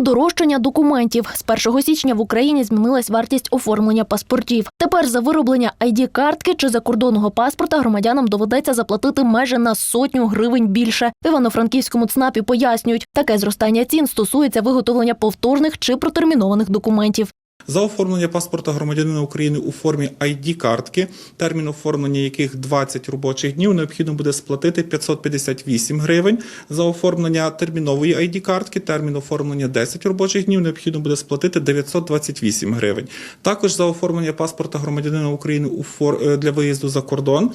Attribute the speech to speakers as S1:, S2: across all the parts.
S1: Подорожчання документів з 1 січня в Україні змінилась вартість оформлення паспортів. Тепер за вироблення id картки чи закордонного паспорта громадянам доведеться заплатити майже на сотню гривень більше. В Івано-Франківському ЦНАПі пояснюють, таке зростання цін стосується виготовлення повторних чи протермінованих документів.
S2: За оформлення паспорта громадянина України у формі id картки термін оформлення яких 20 робочих днів, необхідно буде сплатити 558 гривень. За оформлення термінової id картки термін оформлення 10 робочих днів, необхідно буде сплатити 928 гривень. Також за оформлення паспорта громадянина України е, для виїзду за кордон.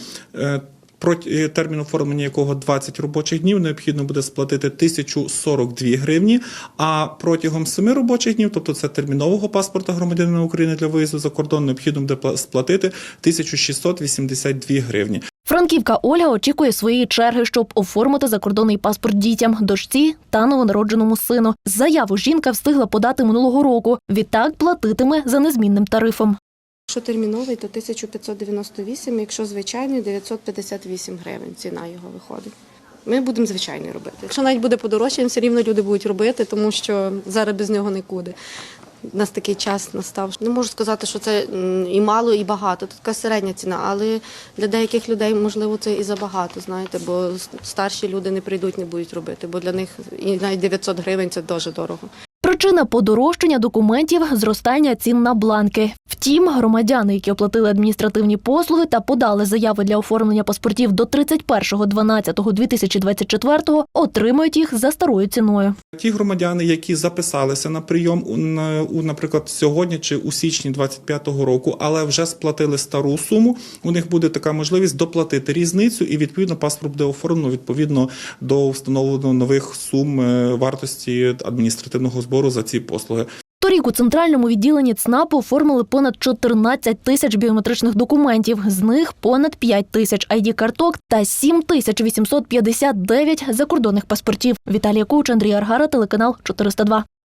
S2: Е, термін оформлення якого 20 робочих днів, необхідно буде сплатити 1042 гривні. А протягом 7 робочих днів, тобто це термінового паспорта громадянина України для виїзду за кордон, необхідно буде пла- сплатити 1682 гривні.
S1: Франківка Ольга очікує своєї черги, щоб оформити закордонний паспорт дітям, дочці та новонародженому сину. Заяву жінка встигла подати минулого року. Відтак платитиме за незмінним тарифом.
S3: Якщо терміновий, то 1598, якщо звичайний 958 гривень ціна його виходить. Ми будемо звичайний робити. Якщо навіть буде подорожчання, все рівно люди будуть робити, тому що зараз без нього нікуди. У нас такий час настав. Не можу сказати, що це і мало, і багато. Тут така середня ціна, але для деяких людей можливо це і забагато, знаєте, бо старші люди не прийдуть, не будуть робити, бо для них і навіть 900 гривень це дуже дорого.
S1: Причина подорожчання документів зростання цін на бланки. Втім, громадяни, які оплатили адміністративні послуги та подали заяви для оформлення паспортів до 31.12.2024, отримують їх за старою ціною.
S2: Ті громадяни, які записалися на прийом у, наприклад, сьогодні чи у січні 25-го року, але вже сплатили стару суму, у них буде така можливість доплатити різницю, і відповідно паспорт буде оформлено відповідно до встановлено нових сум е, вартості адміністративного збору за ці послуги.
S1: Торік у центральному відділенні ЦНАПу оформили понад 14 тисяч біометричних документів. З них понад 5 тисяч id карток та 7 тисяч 859 закордонних паспортів. Віталія Куч, Андрій Аргара, телеканал 402.